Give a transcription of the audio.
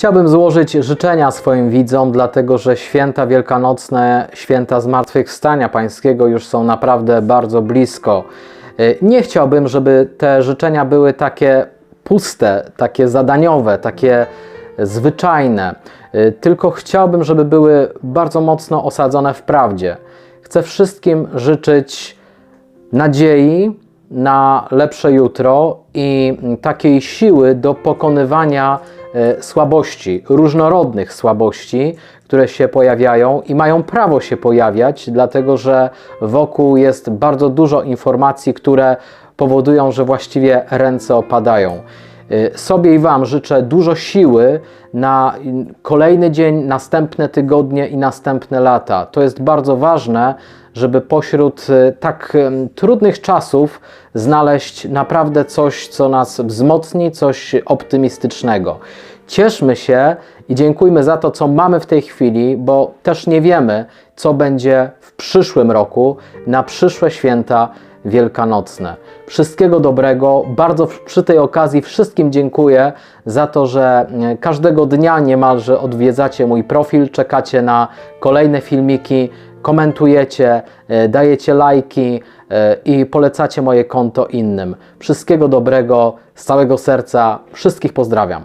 Chciałbym złożyć życzenia swoim widzom, dlatego że święta wielkanocne, święta Zmartwychwstania Pańskiego już są naprawdę bardzo blisko. Y, Nie chciałbym, żeby te życzenia były takie puste, takie zadaniowe, takie zwyczajne, Y, tylko chciałbym, żeby były bardzo mocno osadzone w prawdzie. Chcę wszystkim życzyć nadziei na lepsze jutro i takiej siły do pokonywania e, słabości, różnorodnych słabości, które się pojawiają i mają prawo się pojawiać, dlatego że wokół jest bardzo dużo informacji, które powodują, że właściwie ręce opadają. Y, Sobie i Wam życzę dużo siły na kolejny dzień, następne tygodnie i następne lata. To jest bardzo ważne, żeby pośród y, tak trudnych czasów znaleźć naprawdę coś, co nas wzmocni, coś optymistycznego. Cieszmy się i dziękujmy za to, co mamy w tej chwili, bo też nie wiemy, co będzie w przyszłym roku, na przyszłe święta wielkanocne. Wszystkiego dobrego. Bardzo przy tej okazji wszystkim dziękuję za to, że e, każdego dnia niemalże odwiedzacie mój profil, czekacie na kolejne filmiki, komentujecie, e, dajecie lajki e, i polecacie moje konto innym. Wszystkiego dobrego, z całego serca, wszystkich pozdrawiam.